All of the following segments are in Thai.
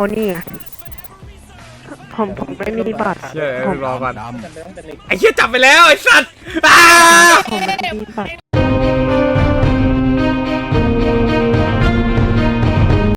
อ้นี่ไงผมผมไม่มีบัตร เชี่ยผมรอก่อนไอ้เชี่ยจับไปแล้วไอ้สัตว์อ้าผมไม่มีบัตร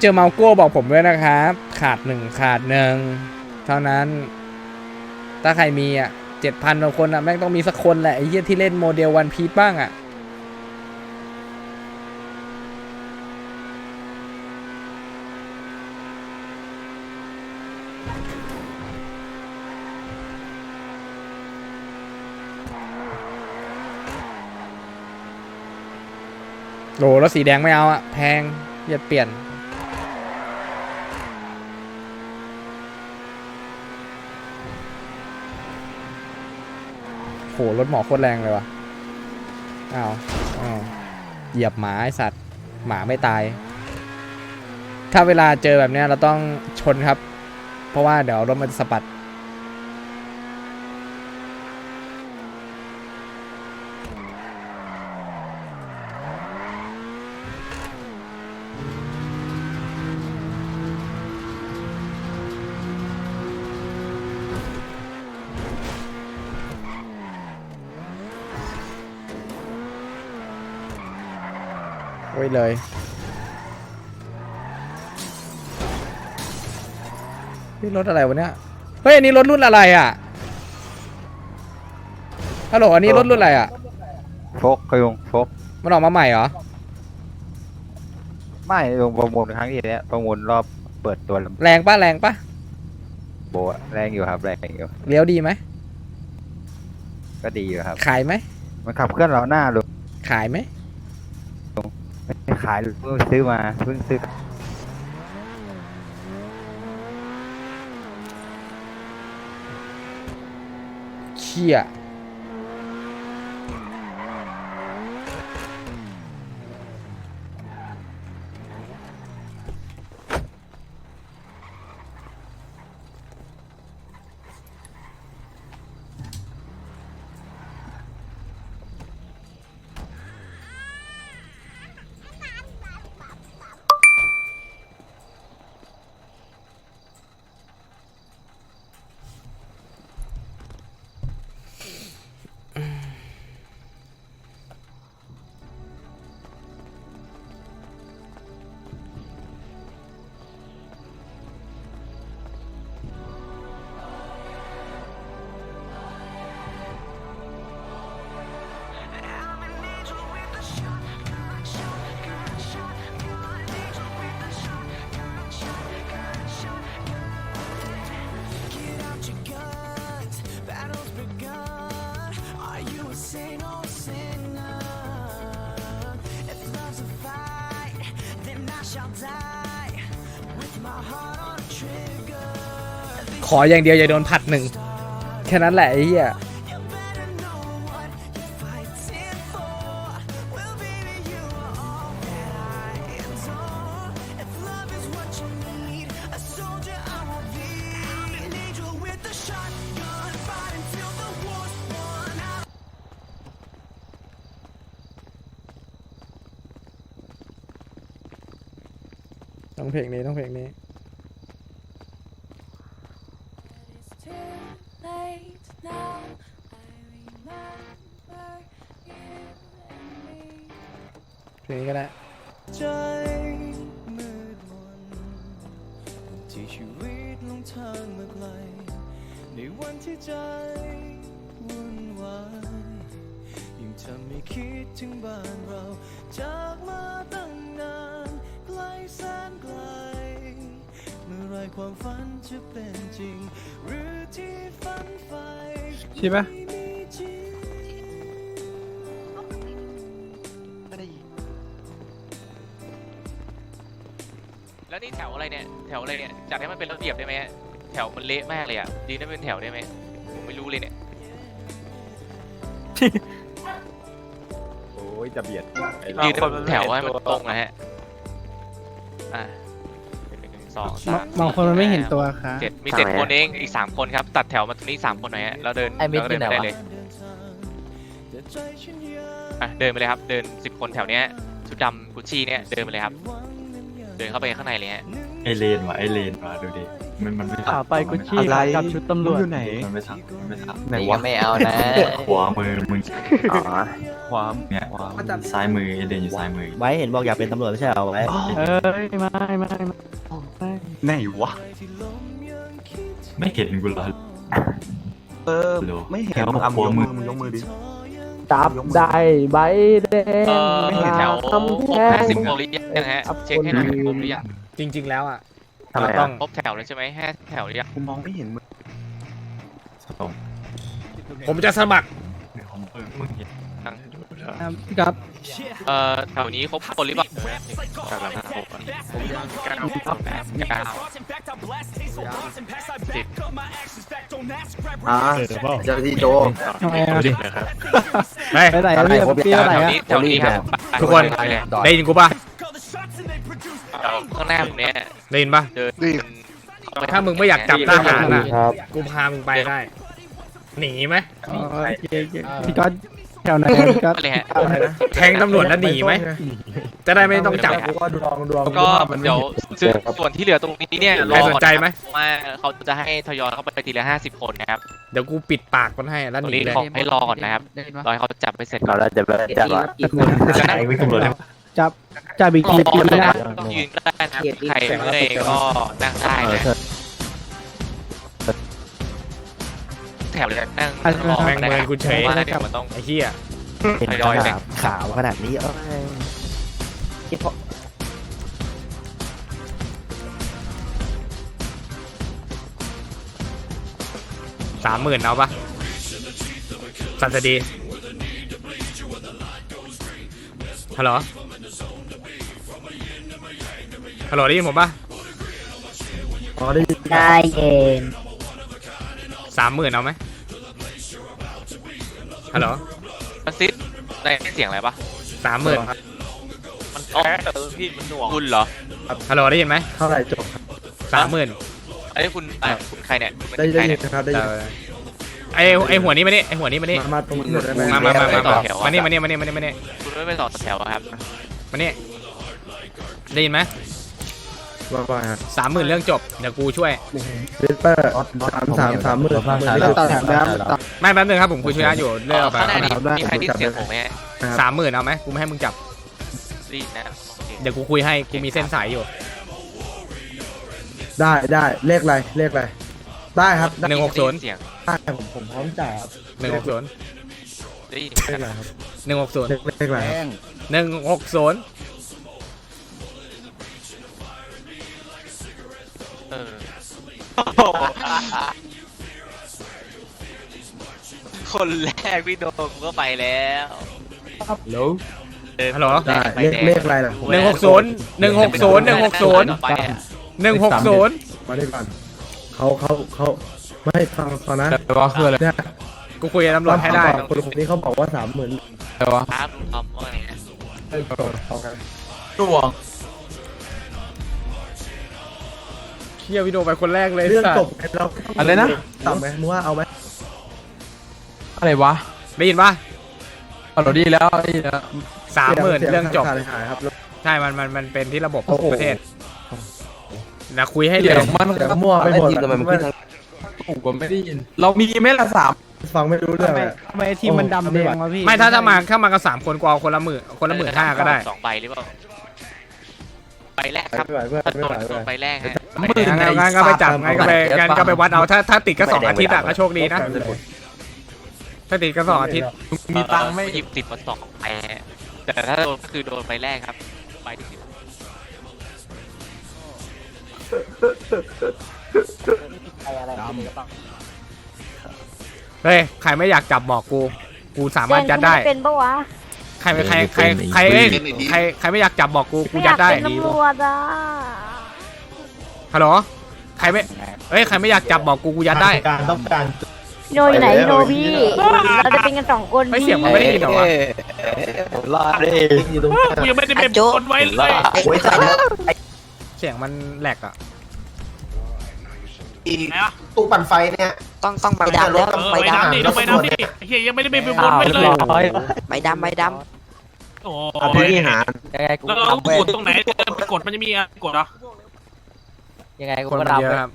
เจอเมาโก้บอกผมด้วยนะครับ ขาดหนึ่งขาดหนึ่งเท่านั้น ถ้าใครมีอะเจ็ดพันกว่าคนอะแม่งต้องมีสักคนแหละไอ้เหี้ยที่เล่นโมเดลวันพีชบ้างอะ โหแล้วสีแดงไม่เอาอะแพงอย่าเปลี่ยน โหรถหมอโคตรแรงเลยวะอ้าวอ้าวเหยียบหมาไอสัตว์ หมาไม่ตาย ถ้าเวลาเจอแบบเนี้ยเราต้องชนครับ เพราะว่าเดี๋ยวรถมันจะสะบัด โอ้ยเลยนี่รถอะไรวะเนี่ย เฮ้ยอันนี้รถรุ่นอะไรอะ ฮัลโหลอันนี้รถรุ่นอะไรอะ โฟกเคยลงโฟกมันออกมาใหม่เหรอ ไม่ลงประมูลครั้งที่แล้วประมูลรอบเปิดตัวลแรงปะแรงปะำโบอะแรงอยู่ครับแรงอยู่เลี้ยวดีไหม ก็ดีอยู่ครับ ขายไหมมันขับเคลื่อนเราหน้าลงขายไหม ไม่ขายเพิ่งซื้อมาเพิ่งซื้อเชี่ย ขออย่างเดียวอย่าโดนผัดหนึ่งแค่นั้นแหละไอ้เหี้ยต้องเพลงนี้ต้องเพลงนี้ ความฝันจะเป็นจริง หรือที่ฝันใฝ่ใช่ปะไม่มีจริงแล้วนี่แถวอะไรเนี่ยแถวอะไรเนี่ยจัดให้มันเป็นระเบียบได้ไหมแถวมันเละมากเลยอะดีนะเป็นแถวได้ไหมผมไม่รู้เลยเนี่ยโอ้ยจะเบียดยืนให้มันแถวให้มันตรงนะฮะอะหนึ่ง สองสามบางคนมันไม่เห็นตัวค่ะเจ็ดมีเจ็ดคนเองอีกสามคนครับ ตัดแถวมาตรงนี้สามคนหน่อยฮะแล้วเดินไอ้มิดแล้วก็เดินอยู่ไปไหนได้วะเลยอะเดินไปเลยครับ เดินสิบคนแถวเนี้ยชุดดำกุชชี่เนี่ยเดินไปเลยครับ เดินเข้าไปข้างในเลยฮะมไอเลนว่ะไอเลนว่ะดูดิมันมันไม่ทัขาไปกุชชี่อะไรกับชุดตำรวจอยู่ไหนมันไม่ทันมันไม่ทันไหนวะไม่เอานะขวามือมึงอ๋อความเนี่ยซ้ายมือไอเลนอยู่ซ้ายมือไว้เห็นบอกอยากเป็นตำรวจไม่ใช่เหรอไว้เอ้ยไม่ไม่ไม่ ไหนวะ ไม่เห็นกูเหรอ เออโลไม่เห็นแถวมึงเอาขวามือมึงยกมือดิ จับได้ใบแดงเออแถวครบแพห้างสิบโมงหรือยังฮะเช็คให้หน่อยครบหรือยังจริง ๆ แล้วอะทำไมเราอะต้องครบแถวเลยใช่ไหมห้าแถวหรือยังกูมองไม่เห็นมึงตรงผมจะสมัครเดี๋ยวผมเปิดมึงเห็น พี่ครับเอ่อแถวนี้ครบคนหรือเปล่าแถวนั้นครบอะเก้าเก้าสิบอ่าเจ้าที่โจดูดิเฮ้ยไปไหนอะพี่ครบเปรี้ยวไหนแถวอะนี้แถวนี้ครับทุกคนไปเลยได้ยินกูป่ะแถวข้างหน้าผมเนี่ยได้ยินป่ะเดินถ้ามึงไม่อยากจับทหารอะครับกูพามึงไปได้หนีไหมพี่ก๊อต แถวไหนพี่ก๊อตเลยฮะ แทงตำรวจแล้วหนีไหม จะได้ไม่ต้องจับ ก็เดี๋ยวซึ่งส่วนที่เหลือตรงนี้เนี่ยรใครอสนใจไหม ก่อนนะครับว่าเขาจะให้ทยอยเข้าไปทีละห้าสิบคนนะครับเดี๋ยวกูปิดปากมันให้แล้วตรงหนีนี้เลย ขอให้รอก่อนนะครับรอให้เขาจับไปเสร็จก่เราอนแล้วจะไปจับละใช้ไม่ตำรวจเลยจับจับอีกรอทีปีก่อนนะนะ ต้องยืนก็ได้นะครับใครเมื่อยก็นั่งได้เออนะ แถวเลยนั่งรอแม่งก็ได้เมิคนรับกูเฉยเพราะว่าเดี๋ยวมันต้อง ไอ้เหี้ยเห็นทยอยแบ่งขาวขนาดนี้เอ้ยสามหมื่นเอาปะสันสดีฮัลโหลฮัลโหลได้ยินผมปะได้เย็นสามหมื่นเอาไหม ฮัลโหลมันซิดได้เสียงอะไรปะสามหมื่นมันอ๋อพี่มันหน่วงคุณเหรอ ฮัลโหลได้ยินไหมเท่าไหร่จบสามหมื่นไอ้ยคุณอะคุณใครเนี่ยคุณได้เป็นใคได้รยิเนี่ยนครับได้ยินไอไอหัวนี้มานี่ไอหัวนี้มานี่มามาตรงนี้ได้ไหมมามามามาต่มาอแถวอะมานี่มานี่มานี่มานี่มานี่คุณไม่ไปต่อแถวอะครับมานี่ได้ยินไหม ว่าว่าฮะสามหมื่นเรื่องจบ เดี๋ยวกูช่วยวิสเปอร์สามสามสามหมื่นสามหมื่นนี่คือไม่แป๊บนึงครับผมคุยธุระอยู่เลิกเอาไปข้างหน้านี่ได้มีใครที่เสียงผมไหมฮะสามหมื่นเอาไหมกูไม่ให้มึงจับ รีบนะโอเคเดี๋ยวกูคุยให้กูมีเส้นสายอยู่ได้ได้เลขอะไรเลขอะไรได้ครับได้หนึ่งหกศูนย์เสียงผมผมพร้อมจ่ายครับหนึ่งหกศูนย์ได้ยินเลขอะไรครับหนึ่งหกศูนย์เลขเลขอะไรครับหนึ่งหกศูนย์ คนแรกพี่โดมก็ไปแล้วฮัลโหล ได้เลขเลขอะไรล่ะ หนึ่งหกศูนย์หนึ่งหกศูนย์หนึ่งหกศูนย์ไปอะหนึ่งหกศูนย์มาได้ก่อนเขาเขาเขาไม่ฟังฟังนะแต่ว่าคืออะไรเนี่ยกูคุยกับตำรวจให้ได้คนคนนี้เขาบอกว่าสามหมื่นครับทำว่าไงนะ เอากันเชี่ยวิดีโอไปคนแรกเลยเรื่องสัตจว์บเราอะไรนะ ต่ำไหมมึงว่าเอาไหมอะไรวะได้ยินปะเอาเราดีแล้วได้ยินแล้วสามหมื่นเรื่องจบขาดหายครับ ใช่ มัน มัน มันเป็นที่ระบบโอ้โห ประเทศนะคุยให้เลเดี๋ยยวมันเดี๋ยวมั่วไปหมด ทำไมมันขึ้นทางผมก็ไม่ได้ยิน เรามีไหมล่ะสามฟังไม่รู้เรื่องอะ ทำไมทีมมันดำแดงวะพี่ไม่ถ้าถ้ามาถ้ามากันสามคนกูเอาคนละหมื่นคนละหมื่นห้าก็ได้ สองใบหรือเปล่าใบแรกครับไม่ไหวเพื่อนถ้าไม่โดไหวนโดเพื่อนนใบแรกฮะ หมื่นงั้นงั้นก็ไปจับงั้นก็ไปงั้นก็ไปวัดเอาถ้าถ้าติดก็สองอาทิตย์อะก็โชคดีนะถ้าติดก็สองอาทิตย์มีตังค์ไหม่หยิบติดมาสองใบฮะแต่ถ้าโดนก็คือโดนใบแรกครับใบที่สิบเฮ้ยใครไม่อยากจับบอกกู กูสามารถยัดได้เป็นปะวะใครไม่ใครใครใครเอ้ยใครใครไม่อยากจับบอกกูกูไม่อยัยาดกได้เป็นตำรวจอะ ฮัลโหลใครไม่เอ้ยใครไม่อยากจับบอกกูกูยัดได้ การต้องการโนอยู่ไหนโนพี่ เราจะเป็นกันสองคนไม่พี่เสียงมันไม่ได้ยินเหรอวะรอดเลยอยู่ตรงกลางกูยังไม่ได้เป็นคนไว้เลยโอ้ยใส่แล้วเสียงมันแหลกอะตู้ปั่นไฟเนี่ยต้องต้องใบดำแล้วต้องใบดำดิต้องไปดำดิเฮียยังไม่ได้ไปบนไว้เลยใบดำใบดโอ้ำอภินิหารแล้วเรากดตรงไหนกดมันจะมีอะกดเหรอ ยังไงกูคนก็มันดำเยไปอะครับ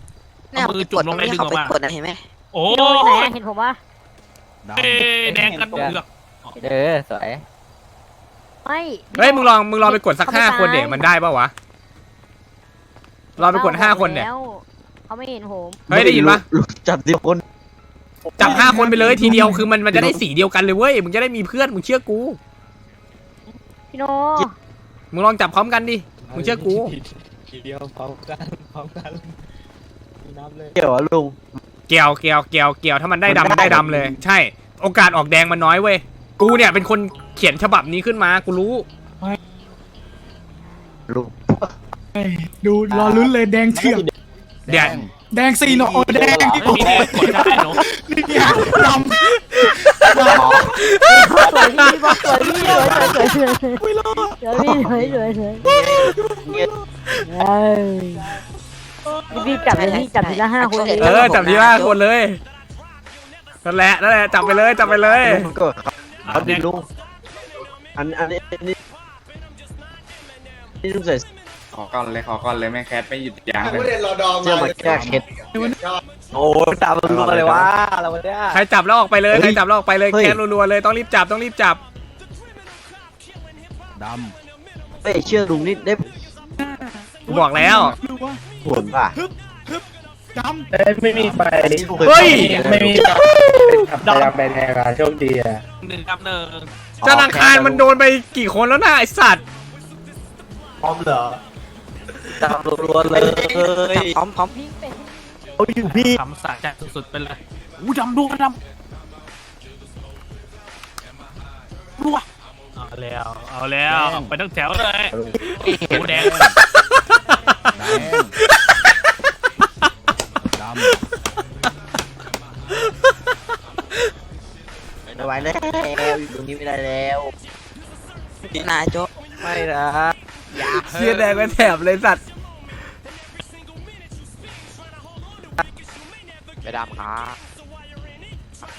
เอามือจุ่มลงในดึงออกมากดนะเห็นไหมโอ้พี่โนอยู่ไหนยอะเห็นผมว่าเอ้ยแดงกันเผือกเออสวยไม่เฮ้ยมึงลองมึงลองไปกดสักห้าคนเด็กมันได้ป่าวะลองไปกดห้าคนเนี่ยแล้วเขาไม่เห็นผมเฮ้ยได้ยินปะจับดิคนจับห้าคนไปเลยทีเดียวคือมันมันจะได้สีเดียวกันเลยเว้ยมึงจะได้มีเพื่อนมึงเชื่อกูพี่โนมึงลองจับพร้อมกันดิมึงเชื่อกู เกี่ยวอะลุง เกี่ยวเกี่ยวเกี่ยวเกี่ยวถ้ามันได้ดำมันได้ได้ดำเลย ใช่ โอกาสออกแดงมันน้อยเว้ยกูเนี่ยเป็นคนเขียนฉบับนี้ขึ้นมากูรู้ ลุงดูรอลุ้นเลยแดงเถื่อนเดี๋ยวแดงสี่หนอแดงที่ไม่มีแดงกดได้เนาะนี่ฮะดำสวยพี่บอกสวยพี่สวยสวยสวยสวยสวยสวยพี่สวยสวยสวย เอ้ยพี่จับเลยพี่จับทีละห้าคนเลยเออจับที่ห้าคนเลยนั่นแหละนั่นแหละจับไปเลยจับไปเลยลุงก็ครับดิลุงอันอันนี้อันนี้นี่ลุงใส่ขอก่อนเลยขอก่อนเลยแม่งแคทไม่หยุดยั้งเลยเสื้อมาแก้เคล็ดโอ้ดาวลุงอะไรวะอะไรวะเนี่ยใครจับแล้วออกไปเลยเฮ้ยใครจับแล้วออกไปเลยเฮ้ยแค่รัวๆเลยต้องรีบจับต้องรีบจับเฮ้ยเชื่อลุงนี่ได้ กูบอกแล้ว ผลป่ะไม่มีไปเฮ้ย ไม่มีขับไปดำไปแดงอะโชคดีอะหนึ่งกับหนึ่งจันทร์อังคารมันโดนไปกี่คนแล้วนะไอสัตว์พร้อมเหรอดาวรัวๆเลยพร้อมพร้อมพี่เป็นเขาอยู่พี่ทำสะใจสุดๆไปเลยอู้ดำดูดำรัว เอาแล้ว เอาแล้ว ไปทั้งแถวเลยโอ้โหแดงไม่ไหวแล้วอยู่ตรงนี้ไม่ได้แล้วนายโจ๊กไม่นะเสียแดงไปแถบเลยสัตว์ไปดำครับ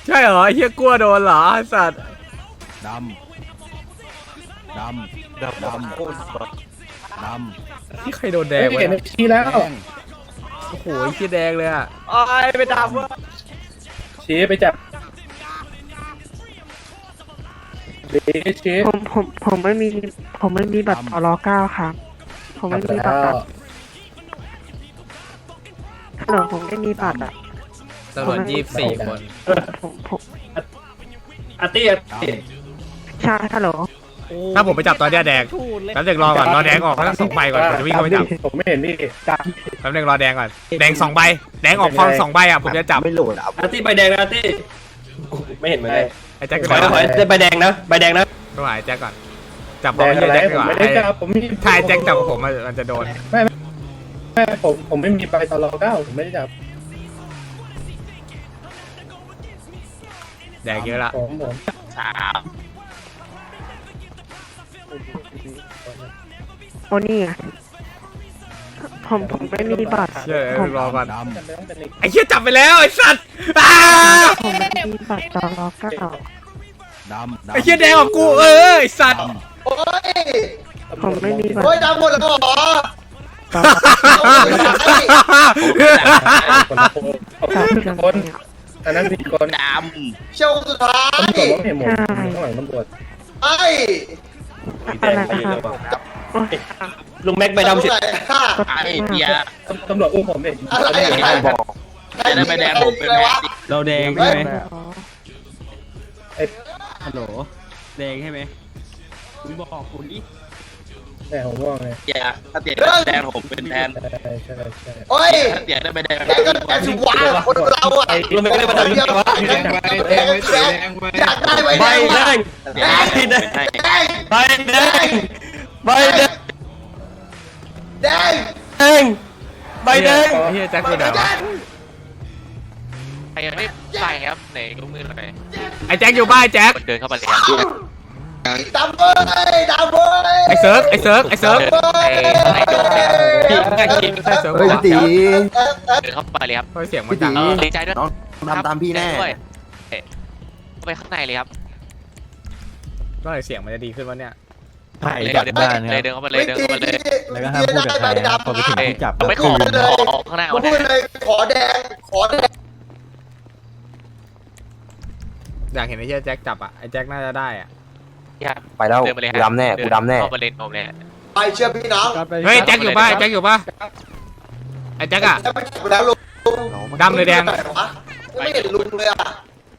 ใช่เหรอไอ้เฮียกลัวโดนเหรอไอ้สัตว์ดำ ดำดำที่ใครโดนแดงวะเห็นเนี่ยชี้แล้ว โอ้โหไอ้เฮียแดงเลยอะโอ้ยไปดำวะชี้ไปจับชี้ชี้ผมผมผมไม่มีผมไม่มีบัตรตลอเก้าครับ ผมไม่มีบัตรอะฮัลโหลผมไม่มีบัตรอะตำรวจยี่สิบสี่คนผมผมอาร์ตี้อาร์ตี้ใช่ฮัลโหล ถ้าผมไปจับตอนเนี้ยแดงแป๊บนึงรอก่อนรอแดงออกทั้งสองใบก่อนผมจะวิ่งเข้าไปจับผมไม่เห็นพี่จับแป๊บนึงรอแดงก่อนแดงสองใบแดงออกพร้อมสองใบอะผมจะจับไม่โหลดอะอาร์ตี้ใบแดงนะอาร์ตี้ไม่เห็นเหมือนกันไอ้แจ็คขอขอใบแดงนะใบแดงนะต้องหาไอ้แจ็คก่อนจับพร้อมไอ้เหี้ยแจ็คดีกว่าไม่ได้จับผมถ้าไอ้แจ็คจับกับผมมันมันจะโดนไม่ผมผมไม่มีใบตลอเก้าผมไม่ได้จับแดงเยอะละผมผม โอ้นี่ไงผมผมไม่มีบัตรอะเชื่อผมรอก่อนจำเป็นต้องเป็นอีกไอ้เหี้ยจับไปแล้วไอ้สัตว์อ้าผมไม่มีบัตรตลอเก้าไอ้เหี้ยแดงของกูเออไอ้สัตว์ผมไม่มีบัตรโอ้ยดำหมดแล้วเหรอตลอคนละคนเอาคนละคนอันนั้นผิดคนเชี่ยวสุดท้ายตำรวจว่าไม่เห็นผมข้างหลังตำรวจไอ้ อะไรนะครับโอ๊ยลุงแม็กใบดำเฉเฉยยไอ้ตำรวจอุ้มผมเองอะไรใครบอกใครได้ไปแดงผมเป็นแม่เราแดงใช่ไหมอ๋อฮัลโหลแดงใช่ไหมคุณบอกคุณดิ แต่ผมว่าไงแดงผมเป็นแทนใช่ใช่ใช่โอ้ยเดี๋ยวได้ไปแดงแดงก็แดงสิวะคนเราอะลุงแม็กได้ใบดำเดียวแดงแดงแดงอยากได้ไปใบแดงแดงแดงแดงใบแดงใบแดงแดงแดงใบแดงไอ้เหี้ยแจ็คกูไหนวะใครยังไม่ใส่ครับไหนยกมือหน่อยไอ้แจ็คอยู่บ้านไอ้แจ็คคนเดินเข้ามาเลยครับ ดำเว้ยดำเว้ยไอ้เซิร์ฟไอ้เซิร์ฟไอ้เซิร์ฟเดินในในโดมเนี่ยใช่เซิร์ฟเฮ้ยปะวะตีเดินเข้าไปเลยครับเฮ้ยเสียงมันดังเออดีใจด้วยน้องทำตามพี่แน่ด้วยเข้าไปข้างในเลยครับก็เลยเสียงมันจะดีขึ้นวะเนี่ยถ่ายเลยจับเดินบ้านเลยเดินเข้ามาเลยเดินเข้ามาเลยแล้วก็ห้ามพูดกับใครนะพอไปถึงที่จับเอาไม่ขอขอข้างหน้าผมเอาพูดเลยขอแดงขอแดงอยากเห็นไอ้เหี้ยแจ็คจับอะไอ้แจ็คน่าจะได้อะ ไปแล้วเดินมาเลยกูดำแน่กูดำแน่ เข้ามาเลนผมเลยไปเชื่อพี่น้องเฮ้ยแจ็คอยู่ป่ะไอ้แจ็คอยู่ป่ะไอ้แจ็คอะจะไปจับแล้วลุงดำเลยแดงไม่เห็นลุงเลยอะ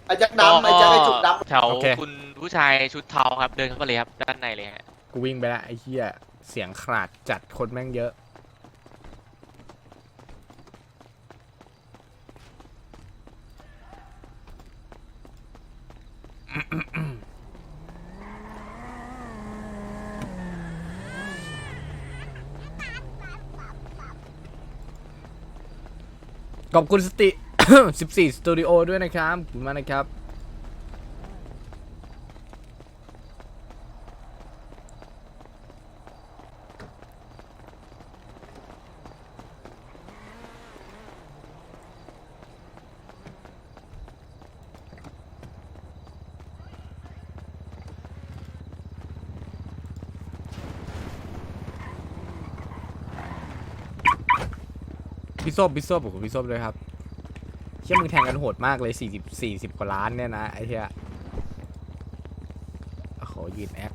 ไอ้แจ็คดำไอ้แจ็คไอ้จุกดำแถวโอเค คุณผู้ชายชุดเทาครับ เดินเข้ามาเลยครับด้านในเลยฮะกูวิ่งไปละไอ้เหี้ยเสียงขราดจัดคนแม่งเยอะ ขอบคุณสติ 14 สตูดิโอด้วยนะครับขอบคุณมากนะครับ พี่ส้มพี่ส้มผมพี่ส้มด้วยครับเชื่อมึงแทงกันโหดมากเลยสี่สิบสี่สิบกว่าล้านเนี่ยนะไอ้เหี้ยขอหยืนแอค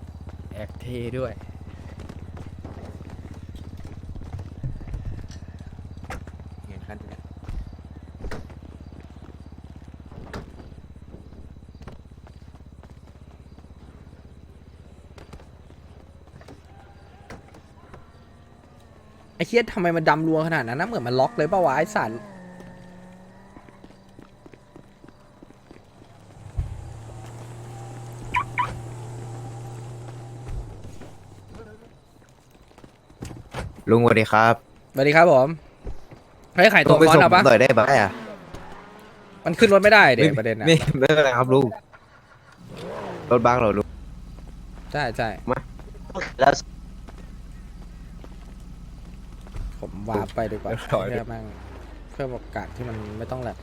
แอคเท่ด้วย ไอ้ เคียทำไมมันดำรัวขนาดนั้นนะเหมือนมันล็อกเลยป่าวะไอ้สันลุงสวัสดีครับสวัสดีครับผมเฮ้ยขายตัวไปฟอนส่งต์เอาผมปะหน่อยได้ไหมอะมันขึ้นรถไม่ได้เด็ประเด็นอะไม่ไม่เป็นไรครับลุงรถบังเหรอลุง ใช่ใช่แล้ว ผม วาร์ปไปดีกว่าเรียบร้อยเพื่อแม่งเพื่อโอกาสที่มันไม่ต้องแหลก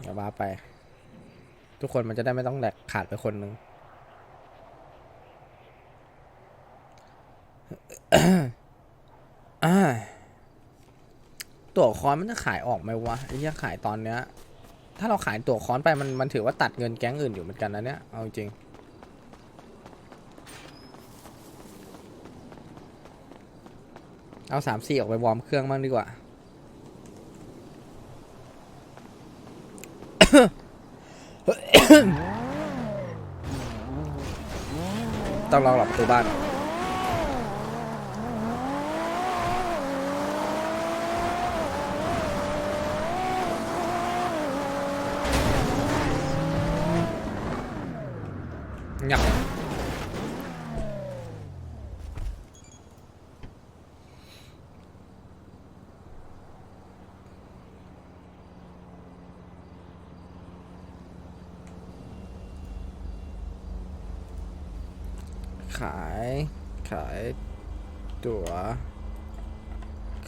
เดี๋ยววาร์ปไป ทุกคนมันจะได้ไม่ต้องแหลกขาดไปคนหนึงอ่าตั๋วคอนมันจะขายออกไหมวะไอ้เหี้ยขายตอนเนี้ย ถ้าเราขายตั๋วคอนไปมันมันถือว่าตัดเงินแก๊งอื่นอยู่เหมือนกันนะเนี่ยเอาจริง เอาสามสี่ออกไปวอร์มเครื่องบ้างดีกว่า ต้องลองหลับประตูบ้านงับ ขายตั๋ว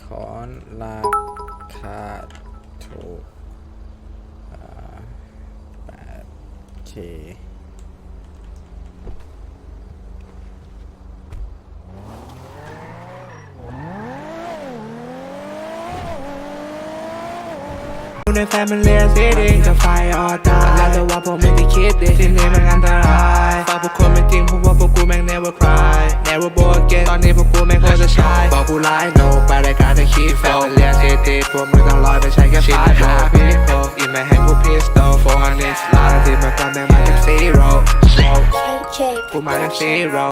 คอนราคาถูก 8K คุในแฟนมันเลียสิดิจะไฟออตายแล้วแต่ว่าผมไม่ได้คิดดิสิ่งนี้มันอันตรายฝากพวกคนเป็นจริงเพราะว่าพวกกูแม่ง never cry never b o r again ตอนนี้พวกกูแม่งโคตรจะชายบอกผู้ร้ายโนไปรายการจะคิดโฟนเลียสิดิพวกมึงต้องลอยไปใช้แค่ไฟหาพี่โฟอีกไม่ให้พวกพีชโตฟอร์นิสลาที่มาความแม่งมาจากซีโร่กูมาจากซีโร่